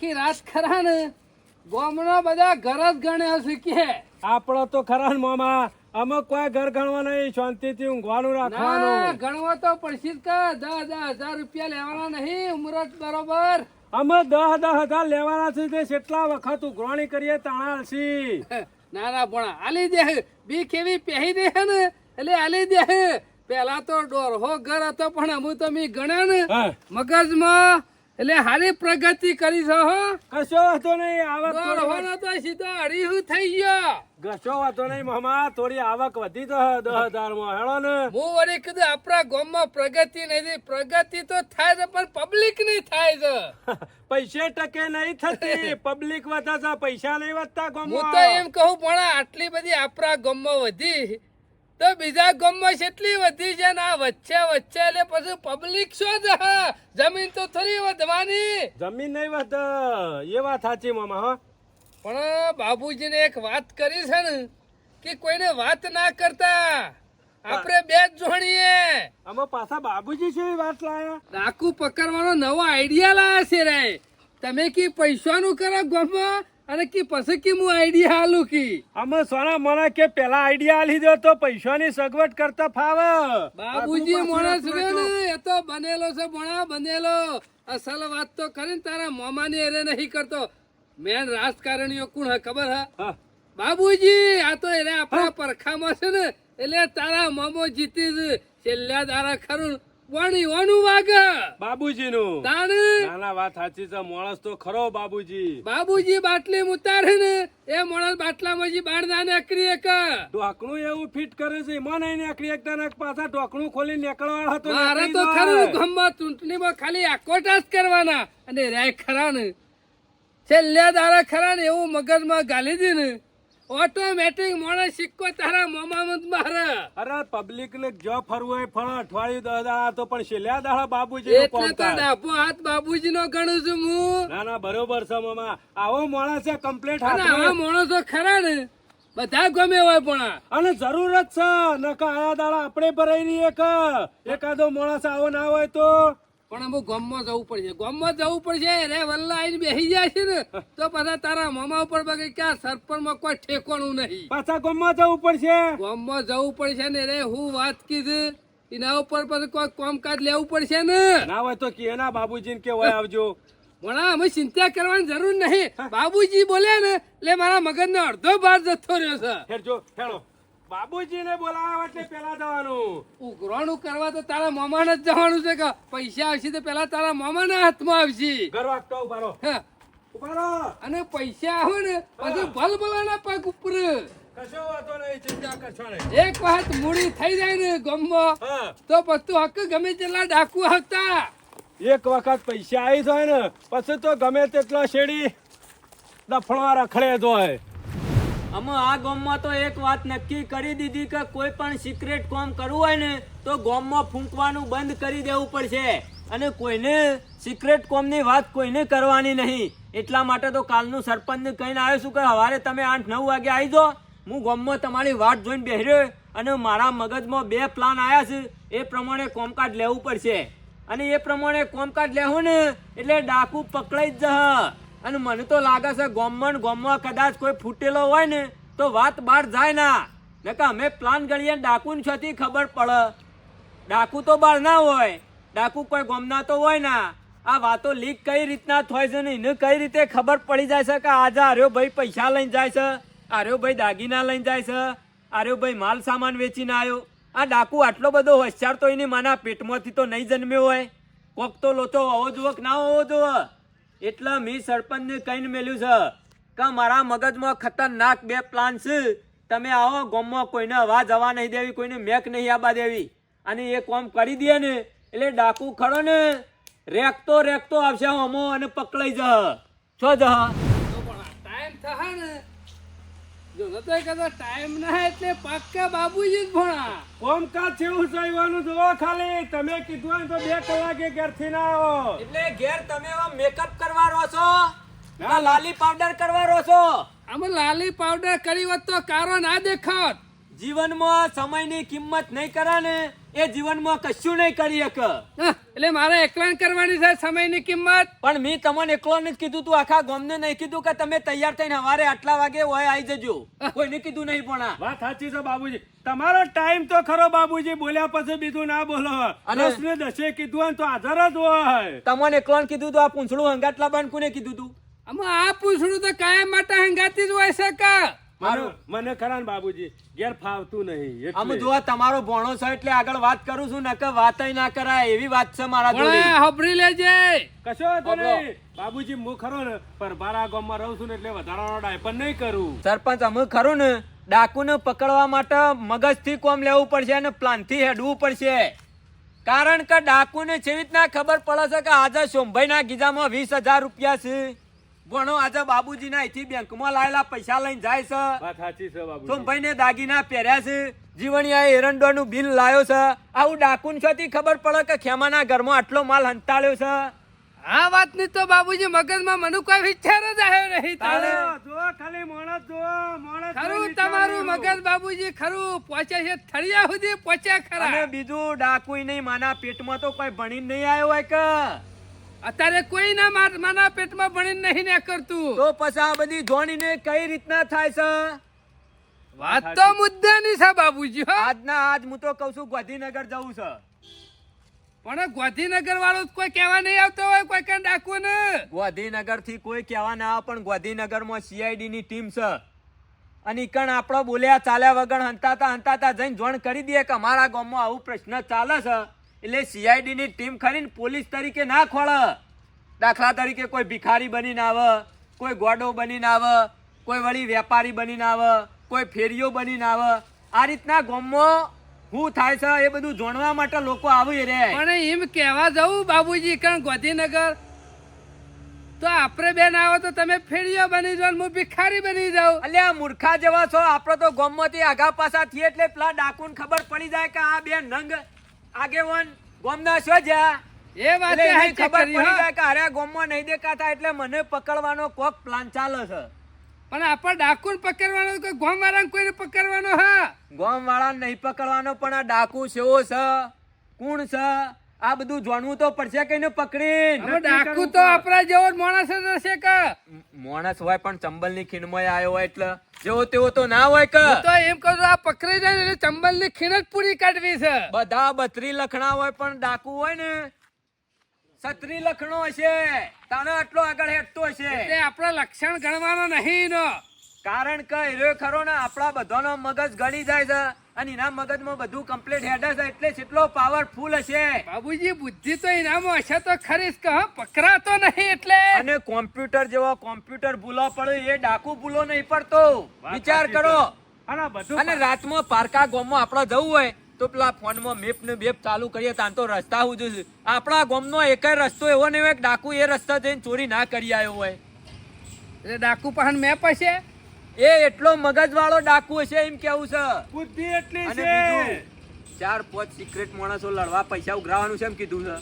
આખી રાત ખરા ને? ગામનો બધા ઘર જ ગણ્યા શીખે આપણો તો ખરા ને મામા. અમે કોઈ ઘર ગણવા નહીં. શાંતિથી ઊંઘવાનું રાખવાનું. ગણવા તો પડશે કે. દસ દસ હજાર રૂપિયા લેવાના નહીં. ઉમરત બરોબર. અમે દસ દસ હજાર લેવાના છે તે કેટલા વખત ઉઘરાણી કરીએ તાણા હલસી ના ના ભણા આલી દે. બી કેવી પહેરી દે ને. એટલે આલી દે પેલા તો ડોરહો ઘર હતો પણ અમુ તો મી ગણ્યા ને. મગજમાં એટલે હારી પ્રગતિ કરી છો હો. કશો વાતો નહીં આવક ડોરહોનો તો સીધો અડીહું થઈ ગયો. કશો વાતો નહીં મામા થોડી આવક વધી તો દસ હજારમાં હેળો ને. હું વળી કીધું આપણા ગામમાં પ્રગતિ નથી પ્રગતિ તો થાય છે પણ પબ્લિક નહીં થાય છે. પૈસે ટકે નહીં થતી. પબ્લિક વધે છે પૈસા નહીં વધતા હું તો એમ કહું પણ આટલી બધી આપણા ગામમાં વધી. તો બીજા ગામમાં કેટલી વધી છે ને આ વચ્ચે વચ્ચે એટલે પછી પબ્લિક શું જ? જમીન તો થોડી વધવાની. જમીન નહીં વધ એ વાત સાચી મામા હો. પણ બાબુજીને એક વાત કરી છે ને કે કોઈને વાત ના કરતા. આપણે બે જ જોણીએ. અમે પાછા બાબુજી છે વાત લાયા? ડાકુ પકડવાનો નવો આઈડિયા લાયા છે રે. તમે કી પૈસાનું કરો ગામમાં? અને કી પછી કી હું આઈડિયા આલું કી? અમે સોના મને કે પેલા આઈડિયા લીધો તો પૈસાની સગવડ કરતા ફાવે. બાબુજી માણસ. ને એ તો બનેલો છે મોણા બનેલો. અસલ વાત તો કરીને તારા મોમાની એરે નહીં કરતો. મેન રાજકારણીઓ કોણ હે ખબર હે? હા. બાબુજી આ તો એને આપણા પરખામાં છે ને એટલે તારા મોમો જીતી છેલ્લા તારા ખરું વણી વાનું વાગે બાબુજીનું. નું ના નાના વાત સાચી છે માણસ તો ખરો બાબુજી. બાબુજી બાટલી ઉતારે ને એ માણસ બાટલામાં જી બાર ના નીકળી એક. ઢોકણું એવું ફિટ કરે છે એમાં નહીં નીકળી એક ને પાછા ઢોકણું ખોલી નીકળવા હતો મારે તો ખરું ગમમાં ચૂંટણીમાં ખાલી આકોટા જ કરવાના અને રે ખરા ને. છેલ્લે દારા ખરા ને એવું મગજમાં ગાલી દી ને ઓટોમેટિક માણસ સિક્કો તારા મોમાં મારે. અરે પબ્લિક ને જો ફરવું હોય ફળ અઠવાડિયું દસ દાડા તો પણ છેલ્લા દાડા બાબુજી એટલે તો ડાબો હાથ બાબુજી નો ગણું છું હું. ના ના બરોબર છે મામા. આવો માણસ છે કમ્પ્લેટ અને આવા માણસો ખરા ને બધા ગમે હોય પણ અને જરૂર જ છે નકા આયા દાડા આપણે ભરાઈ એક. એકાદો માણસ આવો ના હોય તો. પણ અમુક ગામમાં જવું પડશે. ગામમાં જવું પડશે રે વલ્લા આઈને બેસી જાય છે ને તો પાછા તારા મામા ઉપર બગે ક્યાં સરપંચમાં કોઈ ઠેકોણું નહીં. પાછા ગામમાં જવું પડશે. ગામમાં જવું પડશે ને રે હું વાત કીધી એના ઉપર પછી કોઈ કામકાજ લેવું પડશે ને. ના હોય તો કે ના બાબુજી ને કેવાય આવજો. ભણા અમે ચિંતા કરવાની જરૂર નહીં. બાબુજી બોલ્યા ને એટલે મારા મગજનો અડધો ભાર જતો રહ્યો છે. હેડજો હેડો. બાબુજી ને બોલાવા એટલે પેલા જવાનું. ઉઘરાણું કરવા તો તારા મામાને જ જવાનું છે કે પૈસા આવશે તો પેલા તારા મામાના હાથમાં આવશે. ઘર વાગતો ઉભારો. હા. ઉભારો. અને પૈસા આવે ને પછી ભલભલાના પગ ઉપર. કશો વાતો નહીં ચિંતા કરશો નહીં. એક વખત મૂડી થઈ જાય ને ગામમાં તો પછી હક ગમે તેટલા ડાકુ આવતા. એક વખત પૈસા આવી જાય ને પછી તો ગમે તેટલા શેડી દફણવા રખડે જોય અમે આ ગામમાં તો એક વાત નક્કી કરી દીધી કે કોઈ પણ સિક્રેટ કામ કરવું હોય ને, તો ગામમાં ફૂંકવાનું બંધ કરી દેવું પડશે. અને કોઈને સિક્રેટ કોમની વાત કોઈને કરવાની નહીં. એટલા માટે તો કાલનું સરપંચને કહીને આવ્યો છું કે સવારે તમે આઠ નવ વાગે આવી જાઓ. હું ગામમાં તમારી વાટ જોઈને બેહર્યો અને મારા મગજમાં બે પ્લાન આવ્યા છે. એ પ્રમાણે કોમકાજ લેવું પડશે. અને એ પ્રમાણે કોમકાજ લેવું ને, એટલે ડાકુ પકડાઈ જ જશે. અને મને તો લાગે છે ગોમમાં ને ગોમમાં કદાચ કોઈ ફૂટેલો હોય ને, તો વાત બહાર જાય ના. નકર અમે પ્લાન ગણીએ ડાકુ ને છતી ખબર પડે. ડાકુ તો બહાર ના હોય, ડાકુ કોઈ ગોમના તો હોય ના. આ વાતો લીક કઈ રીતના થાય છે ને એને કઈ રીતે ખબર પડી જાય છે કે આજે આર્યો ભાઈ પૈસા લઈને જાય છે, આર્યો ભાઈ દાગીના લઈને જાય છે, આર્યો ભાઈ માલ સામાન વેચીને આવ્યો આ ડાકુ આટલો બધો હોશિયાર તો એની માના પેટમાંથી તો નહીં જન્મ્યો હોય. કોક તો લોચો હોવો જોવો કે ના હોવો જોવો એટલે મી સરપંચને કહીને મેલ્યું છે કે મારા મગજમાં ખતરનાક બે પ્લાન છે. તમે આવો, ગામમાં કોઈને અવાજ જવા નહીં દેવી, કોઈને મેક નહીં આવવા દેવી. અને એ કોમ કરી દે ને, એટલે ડાકુ ખરો ને રેકતો રેકતો આવશે અમો અને પકડાઈ જહ છો જહ ટાઈમ થાય ને જો નતો કદો ટાઈમ ના એટલે પાક્કા બાબુજી જ ભણા. કોમકાજ જેવું જોવાનું જોવો ખાલી. તમે કીધું હોય તો બે કલાકે ઘેરથી ના આવો. એટલે ઘેર તમે મેકઅપ કરવા રહો છો? ના લાલી પાવડર કરવા રહો છો? અમે લાલી પાવડર કરી હોત તો કારો ના દેખાત. જીવનમાં સમયની કિંમત નહીં કરે ને એ જીવનમાં કશું નહીં કરી શકે એટલે મારે એકલાન કરવાની છે સમયની કિંમત? પણ મેં તમને એકલોને જ કીધું તું આખા ગામને નહીં કીધું કે તમે તૈયાર થઈને હવારે આટલા વાગે હોય આવી જજો. કોઈને કીધું નહીં પણ. વાત સાચી છે બાબુજી. તમારો ટાઈમ તો ખરો બાબુજી બોલ્યા પછી બીજું ના બોલો. અને- ને દસે કીધું હોય ને તો હાજર જ હોય. તમને એકલોને કીધું તું આ પૂંછડું હંગાટ બાન કોને કીધું તું? આમાં આ પૂંછડું તો કાયમ માટે હંગાતી જ હોય છે કા? મને- મને ખરા ને બાબુજી ઘેર ફાવતું નહીં એટલે. આમ જો તમારો ભણો છે એટલે આગળ વાત કરું છું નકર વાત ના કરાય એવી વાત છે મારા જોડે. હબરી લેજે. કશો નહીં. બાબુજી હું ખરો ને પર બારા ગામમાં રહું છું ને એટલે વધારાનો ડાયપર નહીં કરું. સરપંચ અમે ખરું ને ડાકુને પકડવા માટે મગજથી કોમ લેવું પડશે અને પ્લાનથી હેડવું પડશે. કારણ કે ડાકુને જેવી રીતના ખબર પડે છે કે આજે સોમભાઈના ગીજામાં વીસ હજાર રૂપિયા છે. ભણો આજે બાબુજી ના અહીંથી બેંકમાં લાયેલા પૈસા લઈને જાય છે. વાત સાચી છે બાબુજી. સોમભાઈને દાગીના પહેર્યા છે. જીવણીયા એરંડો નું બિલ લાયો છે. આવું ડાકુન છો ખબર પડે કે ખેમાના ઘરમાં આટલો માલ હંતાળ્યો છે. આ વાતની તો બાબુજી મગજમાં મને કોઈ વિચાર જ આવ્યો નહીં તારે જો, ખાલી માણસ જો માણસ ખરું તમારું મગજ બાબુજી ખરું. પહોંચે છે થળિયા સુધી પહોંચ્યા અને ખરા બીજું ડાકુય નહીં માના પેટમાં તો કોઈ ભણી નહીં આવ્યો હોય કે? અત્યારે કોઈ ના માર- માના પેટમાં ભણીને નહીં ને કરતું. તો પછી આ બધી જોણીને કઈ રીતના થાય છે? વાત તો મુદ્દાની છે બાબુજી આજના આજ હું તો કઉ છું ગાંધીનગર જવું છે. પણ ગાંધીનગર વાળો કોઈ કહેવા નહીં આવતો હોય કોઈ કઈ ડાકુ ને ગાંધીનગરથી કોઈ કહેવા ના આવે પણ ગાંધીનગરમાં સીઆઈડી ની ટીમ છે. અને કણ આપણો બોલ્યા ચાલ્યા વગર હંતાતા હંતાતા જઈને જોણ કરી દઈએ કે અમારા ગામમાં આવું પ્રશ્ન ચાલે છે. એટલે સીઆઈડી ની ટીમ ખરીને પોલીસ તરીકે ના ખોળે. દાખલા તરીકે કોઈ ભિખારી બનીને આવે કોઈ ગોડો બનીને આવે કોઈ વળી વેપારી બનીને આવે કોઈ ફેરીઓ બનીને આવે. આ રીતના ગામમાં શું થાય છે એ બધું જાણવા માટે લોકો આવી રહે. પણ એમ કહેવા જવું બાબુજી કારણ ગાંધીનગર તો આપણે બેન આવો તો તમે ફેરીઓ બની જાઓ હું ભિખારી બની જાઉં. અલ્યા મૂર્ખા જેવા છો આપણે તો ગોમમાંથી આગા પાછા થઈએ એટલે પેલા ડાકુન ખબર પડી જાય કે આ બે નંગ આગેવાન ગોમના સોજા એ વાત ખબર પડી જાય કે અરે ગોમમાં નહીં દેખાતા એટલે મને પકડવાનો કોક પ્લાન ચાલે છે. પણ આપણે ડાકુ પકડવાનો કે ગોમ વાળાને કોઈને પકડવાનો હા. ગોમ વાળા નહીં પકડવાનો પણ આ ડાકુ છેવો છે. કોણ છે? આ બધું જાણવું તો પડશે કઈને પકડીને. હવે ડાકુ તો આપણા જેવો જ માણસ જ હશે કે? માણસ હોય પણ ચંબલની ખીણમાં આવ્યો હોય એટલે. જેવો તેવો તો ના હોય કે. તો એમ કહું આ પકડી જાય એટલે ચંબલની ખીણ જ પૂરી કાઢવી છે. બધા બત્રી લખણા હોય પણ ડાકુ હોય ને. સત્રી લખણો હશે. તાનો આટલો આગળ હેઠતો હશે. એટલે આપણા લક્ષણ ગણવાનો નહીં નો કારણ કે હીરો ખરો ને આપણા બધાનો મગજ ગણી જાય છે. અને એના મગજમાં બધું કમ્પ્લીટ હેડે એટલે કેટલો પાવરફુલ હશે. બાબુજી બુદ્ધિ તો એનામાં હશે તો ખરી જ પકડાતો નહીં એટલે. અને કોમ્પ્યુટર જેવો કોમ્પ્યુટર ભૂલો પડે એ ડાકુ ભૂલો નહીં પડતો. વિચાર કરો. અને બધું અને રાતમાં પારકા ગોમમાં આપણે જવું હોય તો પેલા ફોનમાં મેપ ને બેપ ચાલુ કરીએ તાન તો રસ્તા હું જોઈશું. આપણા ગોમનો એક રસ્તો એવો નહીં હોય ડાકુ એ રસ્તા જઈને ચોરી ના કરી આવ્યો હોય. એટલે ડાકુ પણ મેપ હશે? એ એટલો મગજ વાળો ડાકુ હશે એમ કેવું છે? બુદ્ધિ એટલી છે. ચાર પાંચ સિક્રેટ માણસો લડવા પૈસા ઉઘરાવાનું છે એમ કીધું છે.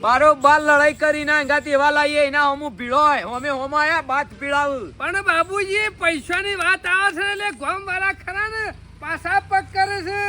બારોબાર લડાઈ કરી ના અંગાથી એવા લાવીએ એના હમુ ભીડો હોય. હમે હોમ આયા બાદ ભીડાવું પણ બાબુજી પૈસાની વાત આવે છે એટલે ગોમ વાળા ખરા ને પાછા પગ કરે છે.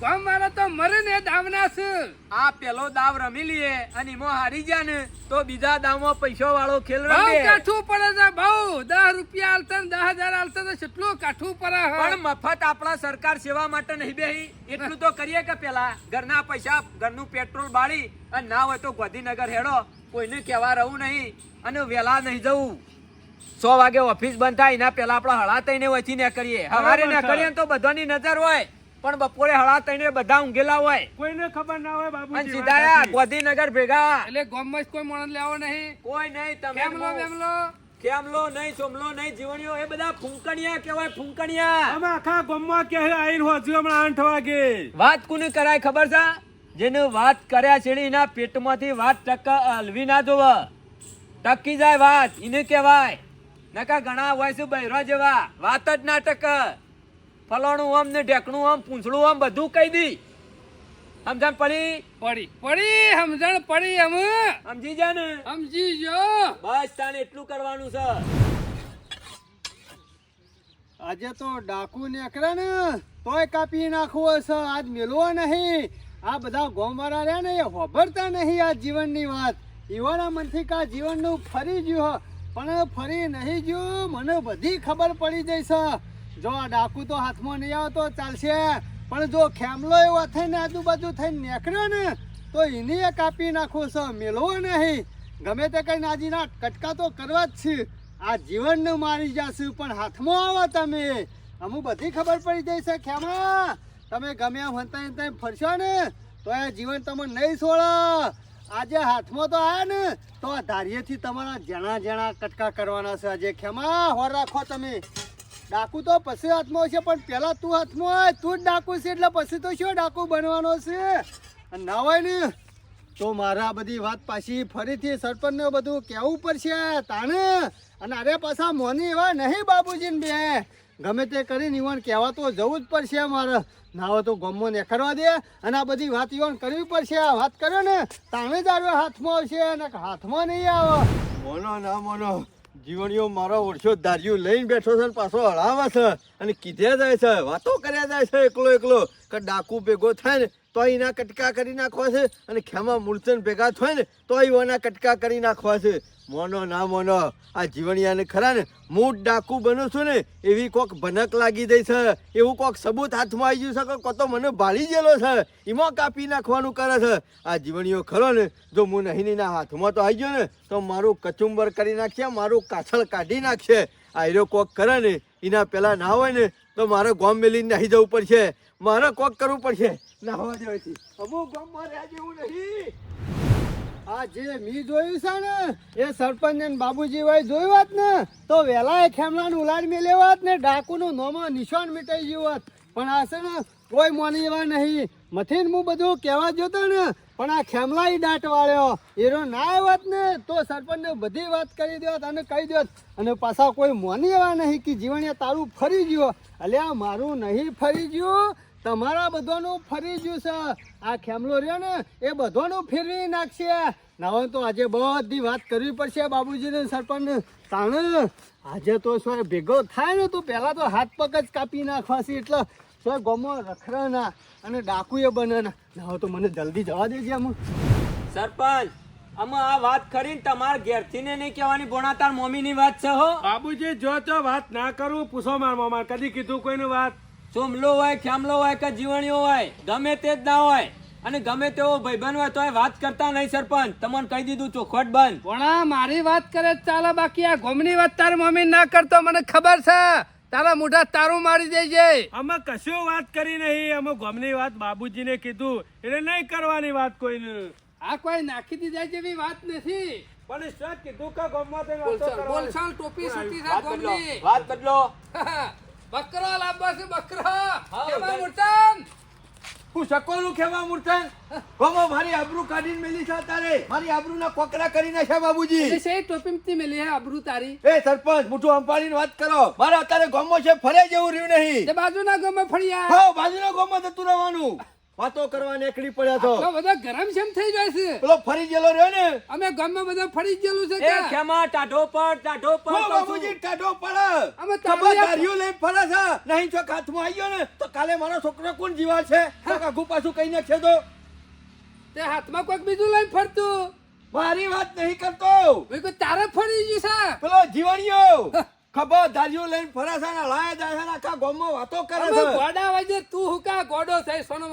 ગામ વાળા તો મરે ને દામના છે. આ પેલો દાવ રમી લઈએ અને એમાં હારી ગયા ને તો બીજા દાવમાં પૈસો વાળો ખેલ બહુ કાઠું પડે છે બહુ. દસ રૂપિયા આલતા ને દસ હજાર આલતા તો કેટલું કાઠું પડે પણ મફત આપણા સરકાર સેવા માટે નહીં બેહી. એટલું તો કરીએ કે પેલા ઘરના પૈસા ઘરનું પેટ્રોલ બાળી અને ના હોય તો ગોધીનગર હેડો. કોઈને કહેવા રહું નહીં અને વેલા નહીં જવું. સો વાગે ઓફિસ બંધ થાય એના પેલા આપણે હળાતઈ ને વચી ને કરીએ હવારે ને કરીએ તો બધાની નજર હોય. પણ બપોરે હળા તઈને બધા ઊંઘેલા હોય. કોઈને ખબર ના હોય અને બાબુજી સીધા ગોધીનગર ભેગા. એટલે ગોમમાં જ કોઈ માણસ લેવો નહીં. કોઈ નહીં તમે કેમલો બેમલો કેમલો નહીં સોમલો નહીં જીવણીઓ એ બધા ફૂંકણિયા કહેવાય ફૂંકણિયા. અમે આખા ગોમમાં કે આઈન હોજુ હમણાં આઠ વાગે? વાત કોને કરાય ખબર છે? જેને વાત કર્યા છે એના પેટમાંથી વાત ટક હલવી ના જોવ. ટકી જાય વાત એને કહેવાય. નકા ઘણા હોય છે બૈરો જેવા. વાત જ ના ટક. ફલાણું આમ ને ઢેકણું આમ પૂંછડું આમ બધું કહી દી. સમજણ પડી? પડી. પડી સમજણ પડી અમે સમજી જા ને. સમજી જો. બસ તાને એટલું કરવાનું છે. આજે તો ડાકુ નીકળે ને તોય કાપી નાખવો છે. આજ મેલવો નહીં. આ બધા ગોમવાળા રહ્યા ને એ હોભરતા નહીં આ જીવનની વાત. ઈવાના મનથી કા જીવનનું ફરી ગયું પણ ફરી નહીં ગયું મને બધી ખબર પડી જઈ છે. જો ડાકુ તો હાથમાં નહીં આવતો ચાલશે. પણ જો ખેમલો એવો થઈને આજુબાજુ થઈને નીકળ્યો ને, તો એની એ કાપી નાખો છો મેલવો નહીં. ગમે તે કઈ નાજીના કટકા તો કરવા જ છે. આ જીવનને મારી જશે, પણ હાથમાં આવો તમે. અમુ બધી ખબર પડી જાય છે ખેમા તમે ગમે એમ હંતા હંતાઈ ફરશો ને, તો એ જીવન તમે નહીં છોડો આજે હાથમાં તો આવ્યા ને, તો આ ધારીએથી તમારા જણા જણા કટકા કરવાના છે આજે. ખેમા હોર રાખો તમે. ડાકુ તો પછી હાથમાં છે, પણ પેલા તું હાથમાં હોય તું જ ડાકુ છે, એટલે પછી તો શું ડાકુ બનવાનો છે? ના હોય ને, તો મારા બધી વાત પાછી ફરીથી સરપંચને બધું કહેવું પડશે, તાણે. અને અરે પાછા મોની એવા નહીં બાબુજીને બે. ગમે તે કરીને ઈવન કહેવા તો જવું જ પડશે મારે. ના હોય તો ગમો ને કરવા દે. અને આ બધી વાત ઈવન કરવી પડશે, આ વાત કર્યો ને. તાણે જ આવ્યો હાથમાં આવશે અને હાથમાં નહીં આવે. મોનો ના મોનો. જીવણીઓ મારો ઓળખ્યો દારિયું લઈને બેઠો છે ને પાછો હળાવે છે અને કીધે જાય છે, વાતો કર્યા જાય છે એકલો એકલો, કે ડાકુ ભેગો થાય ને તો એના કટકા કરી નાખવા છે અને ખેમા મૂર્તન ભેગા થાય ને તો એના કટકા કરી નાખવા છે. મોનો ના મોનો, આ જીવણિયાને ખરા ને મૂળ ડાકુ બનું છું ને, એવી કોક ભનક લાગી દઈ છે, એવું કોક સબૂત હાથમાં આવી ગયું છે કે કોતો મને ભાળી ગયેલો છે, એમાં કાપી નાખવાનું કરે છે. આ જીવણીઓ ખરો ને, જો હું નહીં ની હાથમાં તો આવી ગયો ને, તો મારું કચુંબર કરી નાખશે મારું કાછળ કાઢી નાખશે આ હીરો કોક કરે ને, એના પહેલાં ના હોય ને, તો મારે ગોમ મેલીને નાહી જવું પડશે. મારે કોક કરવું પડશે. નાહવા દેવાથી અમુક ગામમાં રહ્યા જેવું નહીં. આ જે મી જોયું છે ને, એ સરપંચ ને બાબુજી ભાઈ જોયું હોત ને, તો વહેલા એ ખેમલાનું ઉલાડ મેલ્યો હોત ને, ડાકુનું નોમાં નિશાન મિટાઈ ગયું હોત. પણ આ છે ને, કોઈ મોની એવા નહીં. મથીન હું બધું કહેવા જોતો ને પણ આ ખેમલાઈ દાટ વાળ્યો એનો ના આવ્યો ને? તો સરપંચને બધી વાત કરી દોત અને કહી દોત અને પાછા કોઈ મોની એવા નહીં કે જીવણીયા તારું ફરી ગયો. અલ્યા મારું નહીં ફરી ગયું. તમારા બધાનું ફરી ગયું છે. આ ખેમલો રહ્યો ને, એ બધાનું ફેરવી નાખશે. ના તો આજે બધી વાત કરવી પડશે બાબુજીને સરપંચને. તાણે આજે તો શું ભેગો થાય ને, તો પહેલાં તો હાથ પગ જ કાપી નાખવા છે એટલે શું ગોમો રખડા ના અને ડાકુ એ બને ના હવે તો મને જલ્દી જવા દેજે અમુ સરપંચ અમે આ વાત કરીને તમારા ઘેરથી ને નહીં કહેવાની ભોણા તાર મમ્મીની વાત છે હો. બાબુજી જો તો વાત ના કરું પૂછો માર મામા કદી કીધું કોઈનું વાત? ચોમલો હોય ખ્યામલો હોય કે જીવણીઓ હોય ગમે તે જ ના હોય અને ગમે તેવો ભાઈબંધ હોય તોય વાત કરતા નહીં સરપંચ. તમને કહી દીધું ચોખવટ બંધ. પણ મારી વાત કરે ચાલો ચાલે બાકી આ ગોમની વાત તારી મમ્મી ના કરતો મને ખબર છે. તારા મોઢા તારું મારી દેજે. અમે કશું વાત કરી નહીં. અમે ગોમની વાત બાબુજીને કીધું. એટલે નહીં કરવાની વાત કોઈને. આ કોઈ નાખી દીધા જેવી વાત નથી. પણ શું કીધું કે ગોમમાં તે કરવાની? ટોપી સૂટી બદલો ગોમની. વાત બદલો. બકરો છે બકરો. કેવા મૂર્તન? હું સકોલું ખેવા મૂર્તન ગોમો મારી આબરૂ કાઢીને મેલી છે તારે. મારી આબરૂના કોકરા કરી નાખ્યા બાબુજી. એ છે ટોપી મેલી હે આબરૂ તારી? એ સરપંચ મોટું અંપાડીને વાત કરો. મારે અત્યારે ગોમો છે ફરે જેવું રહ્યું નહીં. તે બાજુના ગોમો ફળિયા હો બાજુના ગોમમાં જતું રહેવાનું. વાતો કરવા નીકળી પડ્યા તો. બધા ગરમ શેમ થઈ જાય છે? પેલો ફરી ગયેલો રહ્યો ને? અમે ગામમાં બધા ફરી ગયેલું છે કે ખેમા ટાઢો પડ ટાઢો છું. બાબુજી ટાઢો પડ. અમે ધાર્યું લઈને ફરે છે. નહીં ચોક હાથમાં આવી ગયો ને તો કાલે મારો છોકરો કોણ જીવા છે? કાકુ પાછું કઈ નાખશે તો તે હાથમાં કોઈક બીજું લઈને ફરતું. મારી વાત નહીં કરતો. તારે ફરી ગયું છે. પેલો જીવણીયો ખબર ધાર્યું લઈને ફરે છે ને લાયા જાય આખા ગામમાં વાતો કરે છે. ગોડા વાજે તું હુકા ગોડો થઈ સોનો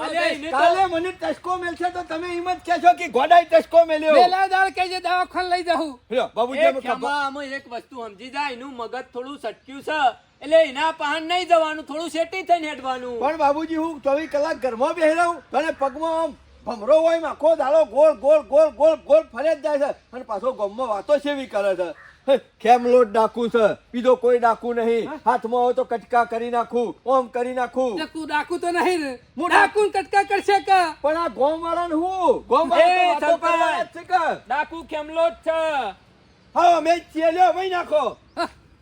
કાલે મને ટસકો મેલશે તો તમે એમ જ કહેશો કે ગોડાઈ ટસકો મેલ્યો. પેલા દાળ કહેજે દવાખાને લઈ જાઉં. લ્યો, બાબુજી અમે એક વસ્તુ સમજી જાય એનું મગજ થોડું સટક્યું છે. એટલે એના પહાણ નહીં જવાનું થોડું સેટી થઈને હેડવાનું. પણ બાબુજી હું ચોવીસ કલાક ઘરમાં બેહી રહું અને પગમાં આમ ભમરો હોય આખો દાડો ગોળ ગોળ ગોળ ગોળ ગોળ ફરે જ જાય છે. અને પાછો ગમમાં વાતો સેવી કરે છે. હે, લોટ ડાકુ છે? બીજો કોઈ ડાકુ નહીં. હાથમાં હોય તો કટકા કરી નાખું ઓમ કરી નાખું. તું ડાકુ તો નહીં ને હું ડાકુ ને કટકા કરશે કે? પણ આ ગોમ વાળાને હું ગોમ વાળા ડાકુ કેમ લોટ છે? હા મેં ચેલ્યો વહી નાખો.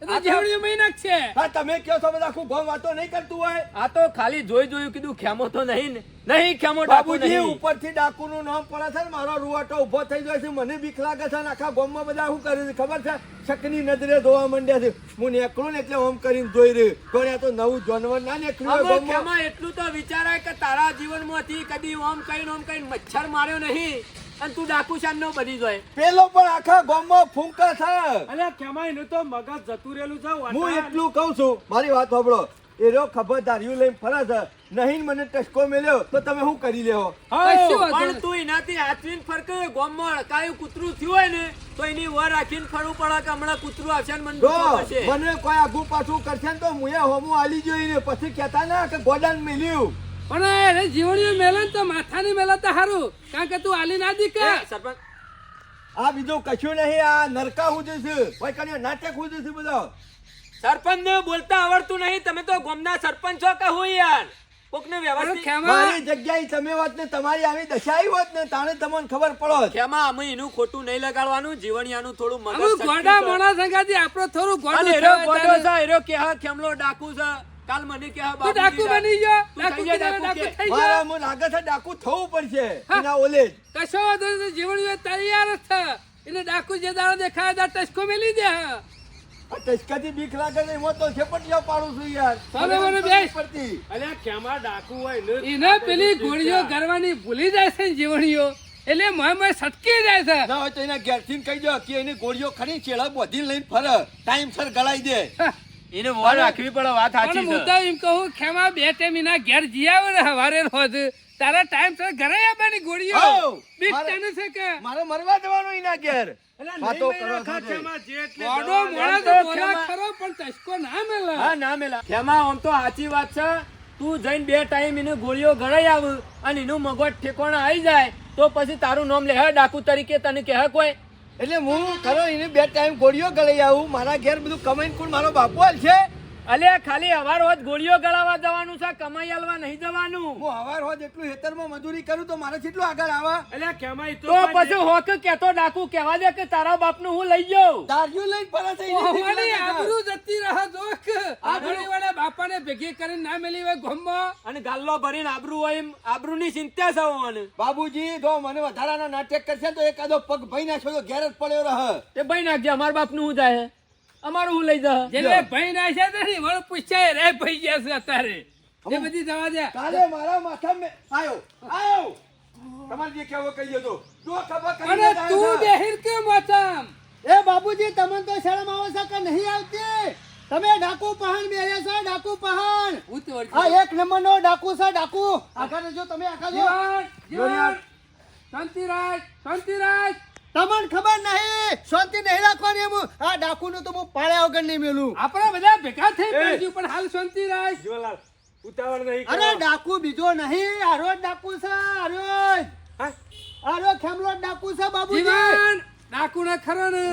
હા, એ તો જીવણીઓ મહિના છે. હા તમે કહો છો બધા આખું ગામ વાતો નહીં કરતું હોય? આ તો ખાલી જોઈ જોયું કીધું ખેમો તો નહીં ને. નહીં ખેમો બાબુજી ઉપરથી ડાકુનું નામ પડે છે ને મારો રૂવાટો ઊભો થઈ જાય છે. મને બીક લાગે છે ને આખા ગામમાં બધા શું કરે છે? ખબર છે? શકની નજરે ધોવા માંડ્યા છે. હું નેકળું ને એટલે ઓમ કરીને જોઈ રહ્યું. પણ આ તો નવું જાનવર ના નીકળ્યું ગામમાં. એટલું તો વિચારાય કે તારા જીવનમાંથી કદી ઓમ કઈ ઓમ કઈ મચ્છર માર્યો નહીં. અને તું ડાકુ શાનનો બની જોય. પેલો પણ આખા ગામમાં ફૂંકા છે. અલ્યા કેમાય એનું તો મગજ જતું રહેલું છે હું એટલું કહું છું મારી વાત સાંભળો. એ રહ્યો ખબરદાર યુ લઈને ફરે છે. નહીં મને ટસકો મેલ્યો તો તમે શું કરી લેવો પણ તું એનાથી હાથવીને ફરકે ગોમળ અડકાયું કૂતરું થયું હોય ને તો એની વર રાખીને ફરવું પડે કે હમણાં કૂતરું આવશે ને મને મને કોઈ આગુ પાછું કરશે ને તો મુએ હોમું આલી જોઈને પછી કહેતા ના કે ગોડાન મેલ્યું. પણ એ જીવણીઓ મેલે ને તો માથાની મેલે તો સારું કારણ કે તું આલી ના દીક. એ સરપંચ આ બીજું કશું નહીં આ નરકા હું છે. કોઈ કને નાટક હું છે બધો. સરપંચ ને બોલતા આવડતું નહીં. તમે તો ગોમના સરપંચ છો કે હું યાર? કોકને વ્યવસ્થિત મારી જગ્યાએ તમે વાત ને તમારી આવી દશા આવી હોત ને તાણે તમને ખબર પડો ખેમા અમે એનું ખોટું નહીં લગાડવાનું. જીવણિયાનું થોડું મગજ ગોડા મોણા સંગાથી આપણો થોડું એરો ગોડો છે, એરો કે હા ખેમલો ડાકુ છે કાલ મને કે હા તું ડાકુ બની ગયો ડાકુ કે ડાકુ થઈ ગયો મારા મને લાગે છે ડાકુ થવું પડશે એના ઓલે કશો વાંધો જીવન તૈયાર જ છે એટલે ડાકુ જે દાડો દેખાય દા ટસકો મેલી દે. હા. આ ટચકાથી બીક લાગે ને એમાં તો ઝપટિયા પાડું છું યાર. સામે મને બેસ. પડતી. અલ્યા ખેમા ડાકુ હોય ને એને પેલી ગોળીઓ ગરવાની ભૂલી જાય છે જીવણીઓ. એટલે મોય મોય સટકી જાય છે. ના હોય તો એના ઘેરથી કહી દો કે એની ગોળીઓ ખરી ચેડા બોધી લઈને ફરે. ટાઈમ સર ગળાઈ દે. એને વર રાખવી પડે વાત સાચી છે. મુદ્દા એમ કહું ખેમા બે ટાઈમ એના ઘેર જી ને હવારે રોજ. તારા ટાઈમ સર ઘરે આવવાની ગોળીઓ. બીક તને છે કે? મારે મરવા દેવાનો એના ઘેર. વાતો કરો છો તે. ખેમા, જે એટલે ગોડો જવા મોણા દે. તો બોલા ખરો પણ ટચકો ના મેલે. હા ના મેલા. ખેમા આમ તો સાચી વાત છે. તું જઈને બે ટાઈમ એને ગોળીઓ ગળાઈ આવ અને એનું મગજ ઠેકોણા આવી જાય તો પછી તારું નામ લે. હે ડાકુ તરીકે તને કહે કોઈ? એટલે હું ખરો, એને બે ટાઈમ ગોળીઓ ગળી આવું. મારા ઘેર બધું કમાઈને કોણ મારો બાપુ હાલ છે. અલ્યા ખાલી હવાર હોજ ગોળીઓ ગળાવા જવાનું છે કમાઈ આલવા નહીં જવાનું. હું હવાર હોત એટલું હેતરમાં મજૂરી કરું તો મારે કેટલું આગળ આવે? એટલે ખેમા તો પછી હોક કેતો ડાકુ કેવા દે કે તારા બાપનું હું લઈ જાઉં. દારૂ લઈને ફરે છે ઓહવાની આબરૂ જતી રહે જોક. આ ઘણી વાળા બાપાને ભેગી કરીને ના મેલી હોય ગોમમાં? અને ગાલ્લો ભરીને આબરૂ હોય એમ આબરૂની ચિંતા છે મને. બાબુજી જો મને વધારાના નાટક કરશે તો એકાદો પગ ભઈ નાખ્યો તો ઘેર જ પડ્યો રહે. તે ભઈ નાખજે અમારા બાપનું હું જાય? અમારું હું લઈ જા જેને ભાઈ ના છે તે નહીં, વળી પૂછ્યા રે ભાઈ ગયા છે અત્યારે. એ બધી જવા દે. કાલે મારા માથા મે આયો આયો. તમારે જે કહેવો કહી દો જો ખબર કરી અને તું બેહીર કે મોથામ એ બાબુજી તમને તો શરમ આવે છે કે નહીં આવતી? તમે ડાકુ પહાણ બેહ્યા છો ડાકુ પહાણ. આ એક નંબર નો ડાકુ છે ડાકુ. આખા જો તમે આખા જો. જીવન, જીવન. શાંતિરાજ શાંતિરાજ. તમને ખબર નહીં. શાંતિ નહીં રાખવાની એમ. આ ડાકુ તો હું પાળ્યા વગર નહીં મેલું. આપણે બધા ભેગા થઈ પડ્યું પણ હાલ શાંતિરાજ જોલાલ ઉતાવળ નહીં અરે ડાકુ બીજો નહીં. આરો જ ડાકુ છે આરો જ. હા? આરો ખેમલો ડાકુ છે બાબુજી. ડાકુ ને ખરો ને.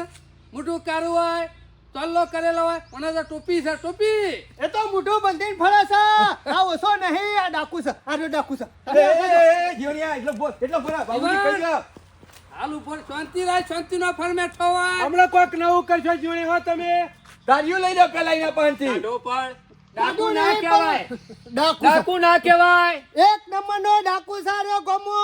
મોટું કારું હોય તલ્લો કરેલો હોય મને તો ટોપી છે ટોપી. એ તો મોઢું બંધીને ફરે છે. આ ઓછો નહીં આ ડાકુ છે આરો ડાકુ છે. એટલો બોલ, એટલો ફરા બાબુજી કહી. હાલ ઉપર શાંતિરાજ શાંતિ નો ફરમેટ હોય હમણાં કોઈક નવું કરશો જોડે હો તમે. દારૂ લઈ દો પેલા એના પણ ડાકુ ના કહેવાય. ડાકુ ડાકુ ના કહેવાય. એક નંબર નો ડાકુ સારો ગમો.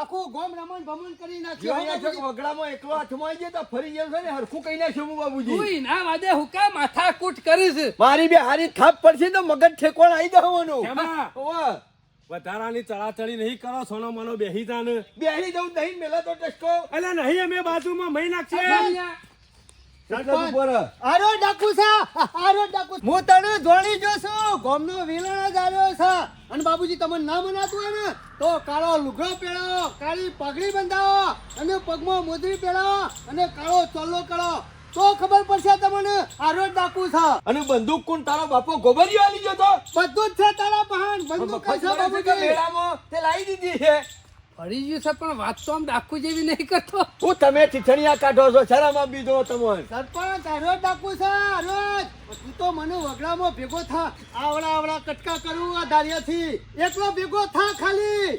આખું ગોમ રમણ ભમણ કરી નાખ્યો. કે વગડામાં એકલો હાથમાં જાય તો ફરી જાય છે ને હરખું કહી નાખ્યું હું તું બાબુજી ના વાદે હુકા માથા કૂટ કરીશ? મારી બે હારી થાપ પડશે તો મગજ ઠેકોણ આવી જવાનું ઓવા. વધારાની ચડાચડી નહીં કરો સોનો મનો બેહી જાને બેહી જવું નહીં મેલા તો ટસકો અલ્યા નહીં અમે બાજુમાં મહી નાખશે એટલે. આરો ડાકુ છે આરો ડાકુ હું તને જોડી જોશું ગોમનો વિલણ જ આવ્યો છે. અને બાબુજી તમને ના મનાતું હોય ને તો કાળો લુગડો પહેરાવો કાળી પગડી બંધાવો અને પગમાં મોદરી પહેરાવો અને કાળો ચોલ્લો કરો. તો ખબર પડશે તમને આરો જ ડાકુ છે. અને બંદૂક કોણ તારો બાપો ગોબરિયો આલી ગયો તો? બધું જ છે તારા પહાણ બંદૂક કઈ બાપુ કે મેળામાં? તે લાવી દીધી છે. ફરી ગયું છે પણ વાત તો આમ ડાકુ જેવી નહીં કરતો. હું તમે ચીચણિયા કાઢો છો શરમ દો તમને. સરપંચ આરો જ ડાકુ છે આરો તું તો મને વગડામાં ભેગો થા. આવડા આવડા કટકા કરું આ ધારિયાથી. એકલો ભેગો થા ખાલી.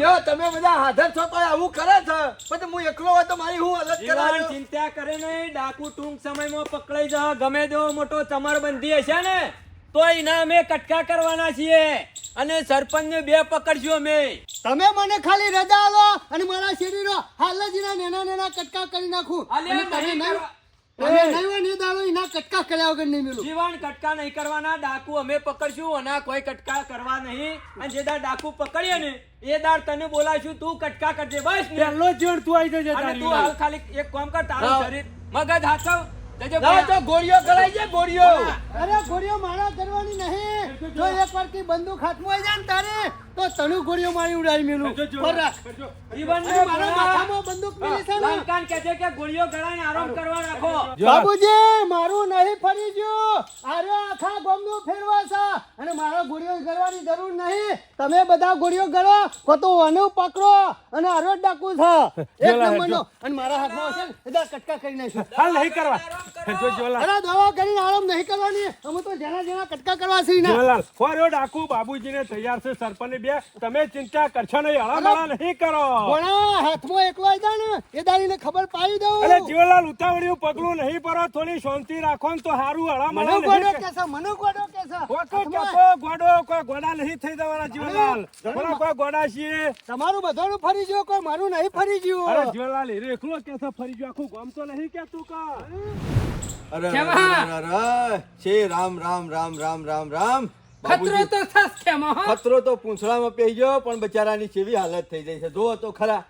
લ્યો તમે બધા હાજર છો તો આવું કરે છે. પણ હું એકલો હોય તો મારી હું હાલત જીવન ચિંતા કરે નહીં ડાકુ ટૂંક સમયમાં પકડાઈ જવા. ગમે તેવો મોટો ચમરબંધી હશે ને તો એના અમે કટકા કરવાના છીએ. અને સરપંચને બે પકડશું અમે. તમે મને ખાલી રજા આલો અને મારા શરીરો હાલ જ એના નેના નેના કટકા કરી નાખું. અને તમે જીવન કટકા નહીં કરવાના ડાકુ અમે પકડશું અને કોઈ કટકા કરવા નહીં. અને જે દાડ ડાકુ પકડીએ ને એ દાડ તને બોલાશું તું કટકા કરજે બસ પહેલો જીવન તું આવી જજે અને તું હાલ ખાલી એક કામ કર તારું. શરીર મગજ હાથવ તો ગોળીઓ કરાઈ જાય ગોળીઓ. અરે ગોળીઓ મારા કરવાની નહીં. જો એક વાર બંદૂક હાથમાં આવી જાય ને તારે. તો તણુ ગોળીઓ મારી ઉડાવી મેલું. બરાબર. મારા માથામાં બંદૂક મિલી છે ને. લંકાન કહે છે કે ગોળીઓ ગળાને આરામ કરવા રાખો. બાબુજી મારું નહીં ફરી ગયું આરે આખા ગામનું ફેરવા છે અને મારા ગોળીઓ ગળવાની જરૂર નહીં. તમે બધા ગોળીઓ ગળો કો તો અનુ પકડો અને આરો ડાકુ છે. એક નંબરનો. અને મારા હાથમાં ને બધા કટકા કરી નાખશું. હાલ નહીં કરવા. જો જોલા. અરે દવા કરીને આરામ નહીં કરવાની. અમે તો જેના જેના કટકા કરવા છે ને. ફોર્યો ડાકુ બાબુજીને તૈયાર છે સરપંચ બે તમે ચિંતા કરશો નહીં હળામળા નહીં કરો. ઘણા હાથમાં એકલો આવી ને એ દાડીને ખબર પાડી દઉં. અરે જીવનલાલ ઉતાવળિયું પગલું નહીં ભરો થોડી શાંતિ રાખો ને તો સારું હળામળા મને ગોડો કેસો મને ગોડો કેસો કોઈ હાથમાં. ગોડો કોઈ ગોડા નહીં થઈ જવાના જીવનલાલ. બોલો કોઈ ગોડા છીએ. તમારું બધાનું ફરી ગયો કોઈ મારું નહીં ફરી અરે ગયું જીવનલાલ એ એકલો કે છે ફરી ગયો આખું ગામ તો નહીં કેતું કા. અરે અરે, અરે, અરે, છે રામ રામ રામ રામ રામ રામ. ખતરો તો થસ ખેમા હો? ખતરો તો પૂંછડામાં પહી ગયો પણ બચારાની કેવી હાલત થઈ જાય છે. જોવો તો ખરા.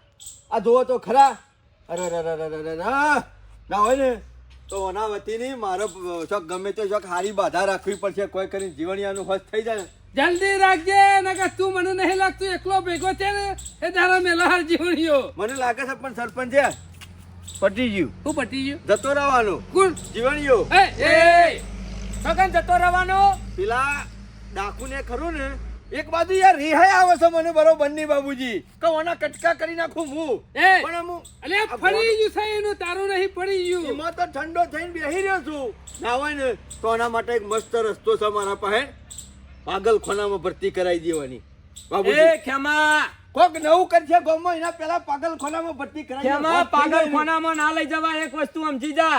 આ જોવો તો ખરા. અરે અરે અરે અરે. ના હોય ને તો ઓના વતીની મારો ચોક ગમે તે ચોક હારી બાધા રાખવી પડશે. કોઈ કરીને જીવણિયાનું હસ્ત થઈ જાય જલ્દી રાખજે નકર તું મને નહીં લાગતું એકલો ભેગો છે ને એ તારા મેલા જીવણીઓ મને લાગે છે પણ સરપંચ છે પટી ગયું. હું પટી ગયું? જતો રહેવાનું. કુલ જીવણીયો. એ એ સગન જતો રહેવાનો? પેલા ડાકુને ખરું ને એક બાજુ યાર રિહાય આવે છે મને બરોબરની બાબુજી. કે ઓના કટકા કરી નાખું હું એ પણ હું અલે ફરી ગયું છે એનું તારું નહીં પડી ગયું. એમાં તો ઠંડો થઈને બેહી રહ્યો છું. નાવાય ને તો એના માટે એક મસ્ત રસ્તો છે મારા પાસે. પાગલ ખોનામાં ભરતી કરાવી દેવાની. એ બાબુજી ખેમા. કોક નવું કરશે ગામમાં એના પેલા પાગલ ખોનામાં ભરતી કરાવી. ખેમા પાગલ ખોનામાં ના લઈ જવા એક વસ્તુ સમજી જા.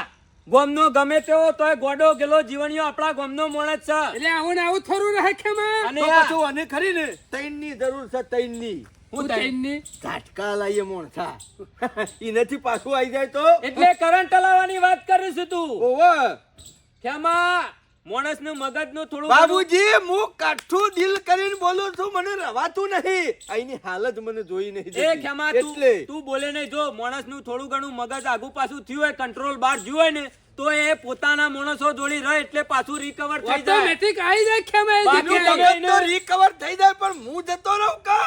ગોમનો ગમે તેવો તોય ગોડો ગેલો જીવણીઓ આપણા ગોમનો માણસ છે. એટલે આવું ને આવું થોડું રહે ખેમા. અને પાછું આને ખરી ને તૈનની જરૂર છે તૈનની હું તૈનની ઝાટકા લાવીએ મોણસા એનાથી પાછું આવી જાય તો? એટલે કરંટ લાવવાની વાત કરીશું તું. ઓવે. ખેમા માણસનું મગજનું થોડું બાબુજી હું કાઠું દિલ કરીને બોલું છું મને રવાતું નહીં અહીંની હાલત મને જોઈ નહીં એ. ખેમા તું તું બોલે નહીં જો માણસનું થોડું ઘણું મગજ આગુ પાછું થયું હોય કંટ્રોલ બાર હોય ને તો એ પોતાના માણસો જોડી રહે એટલે પાછું રિકવર થઈ જાય. ઓટોમેટિક આવી જાય ખેમા બાકી. તો recover થઈ જાય પણ હું જતો રહું કે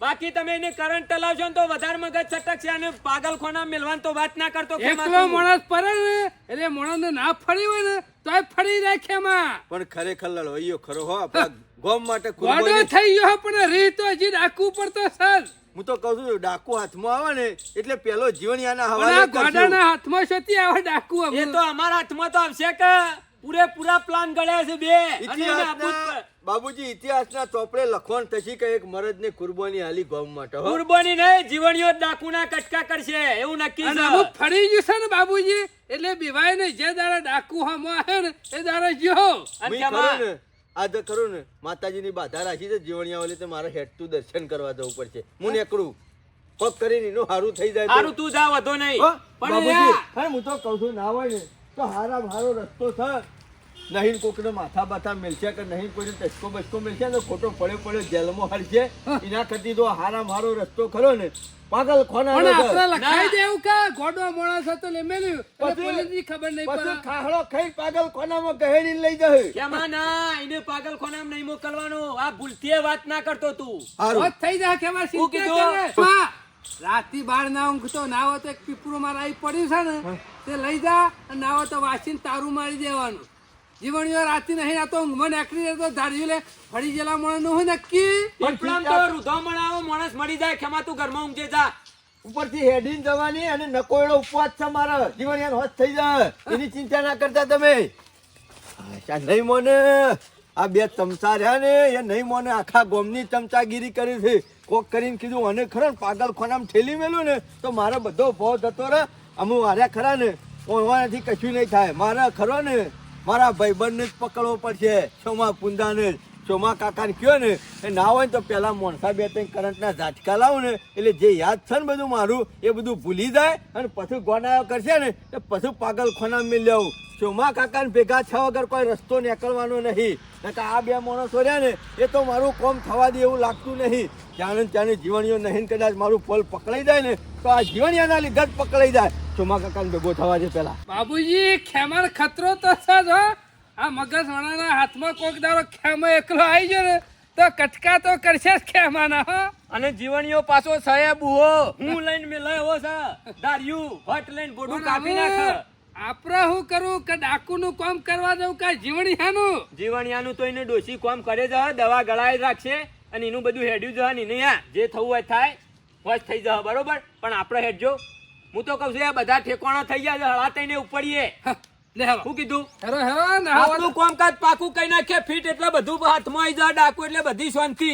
બાકી તમે એને કરંટ ચલાવશો તો વધારે મગજ છટકશે અને પાગલ ખોના મેલવાન તો વાત ના કરતો એકલો માણસ પડે ને એટલે માણસ ના ફરી હોય ને તોય ફરી જાય ખેમા. પણ ખરેખર લડવૈયો ખરો હો આપણા ગોમ માટે થઈ ગયો પણ રીત તો હજી રાખવું પડતો સર. હું તો કહું છું ડાકુ હાથમાં આવે ને એટલે પેલો જીવણિયાના પણ હવાલે કરશું. ગોડાના હાથમાં છતી આવે ડાકુ એ તો અમારા હાથમાં તો આવશે કે પૂરેપૂરા પ્લાન ગળ્યા છે બે. ઇતિહાસના બાબુજી ઇતિહાસના ચોપડે લખવાનું થશે કે એક મરદને કુરબાની હાલી ગોમ માટે હો. કુરબાની નહીં જીવણીઓ ડાકુના કટકા કરશે એવું નક્કી છે. અમુક ફરી ગયું છે ને બાબુજી એટલે બીવાય ને જે દાડા ડાકુ હમ આવે ને એ દાડા જો અને મેં ખેમા, ખરું ને માતાજીની બાધા રાખી છે જીવણિયા ઓલી તો મારે હેઠતું દર્શન કરવા જવું પડશે. હું નીકળું. પગ કરીને એનું હારું થઈ જાય તો. હારું તું જા વધો નહીં. પણ હું તો કહું છું ના હોય ને તો હારા હારો રસ્તો છે. નહીં કોકને માથા બાથા મેલશે કે નહીં કોઈને ટચકો બચકો મેલશે ને ખોટો પડ્યો પડ્યો જેલમાં હરશે એના કરતી તો હારા મારો રસ્તો ખરો ને. પાગલ ખોના પણ આપણે ના. લખાઈ દેવું કે ગોડો મોણસ હતો એટલે મેલ્યું પછી- પોલીસની ખબર નહીં પછી પડે. ખાહળો ખાઈ પાગલ ખોનામાં ગહેડી લઈ જાય કેમાં ના એને પાગલ ખોનામાં નહીં મોકલવાનો. આ ભૂલથી વાત ના કરતો તું. હારું. થઈ જાય કેમાં સીધે કરે. રાતથી બાર ના ઊંઘતો ના હોય તો એક પીપળું મારા આવી પડ્યું છે ને. તે લઈ જા અને ના હોય તો વાસીને તારું મારી દેવાનું. જીવણીઓ રાતી નહીં આ તો ઊંઘમાં જાય તો ધાર્યું લે ફરી ગયેલા માણસનું હોય નક્કી પીપળામાં તો રૂધો મળાવો માણસ મળી જાય ખેમા તું ઘરમાં ઊંઘે જા. ઉપરથી હેડીન જવાની અને નકોયડો ઉપવાસ છે મારા. જીવન યાર હોશ થઈ જાય. એની ચિંતા ના કરતા તમે. આ નહીં મોને. આ બે ચમચા રહ્યા ને એ નહીં મોને. આખા ગોમની ચમચાગીરી કરી છે. કોક કરીને કીધું અને ખરો ને પાગલ ખોનામાં ઠેલી મેલું ને તો મારો બધો ભાવ થતો રહે અમુ હાર્યા ખરા ને. ઓવાનાથી કશું નહીં થાય. મારા ખરો ને. મારા ભાઈબંધને જ પકડવો પડશે. સોમા પુંદાને જ. સોમા કાકાને કયો ને, એ ના હોય ને તો પેલા મોણસા બે ત્રણ કરંટના ઝાટકા લાવો ને, એટલે જે યાદ છે ને બધું મારું, એ બધું ભૂલી જાય અને પછી ગોનાયો કરશે ને, તો પછી પાગલ ખોના મેં લેવું. ચોમા કાકાને ભેગા થયા વગર કોઈ રસ્તો નીકળવાનો નહીં. નકર આ બે માણસો રહ્યા ને, એ તો મારું કોમ થવા દે એવું લાગતું નહીં. ત્યાં ત્યાંની જીવણીઓ નહીં કદાચ મારું ફોલ પકડાઈ જાય ને, તો આ જીવણીયાના લીધે જ પકડાઈ જાય. ચોમા કાકાને ભેગો થવા દે પહેલાં બાબુજી ખેમાર ખતરો તો છે આ મગજ વણાના હાથમાં કોક દારો ખેમો એકલો આવી ગયો ને તો કટકા તો કરશે જ ખેમાના હો. અને જીવણીઓ પાછો સાહેબ બુહો. હું લઈને મેં લયો છે દાર્યું ભટ લઈને બોડું કાપી નાખ. આપણે શું કરું કે ડાકુનું કામ કરવા જવું કે જીવણિયાનું? જીવણિયાનું તો એને ડોશી કોમ કરે જ દવા ગળાય રાખશે અને એનું બધું હેડ્યું જવા નહીં નહીં આ જે થવું હોય થાય. વચ થઈ જવા બરોબર? પણ આપણે હેડજો. હું તો કહું છું આ બધા ઠેકોણા થઈ ગયા છે હળા થઈને ઉપડીએ. હા, લે શું કીધું? હેરો હેરો ના કોમકાજ કામકાજ પાકું કઈ નાખે ફીટ એટલે બધું હાથમાં આવી જાય ડાકુ એટલે બધી શાંતિ.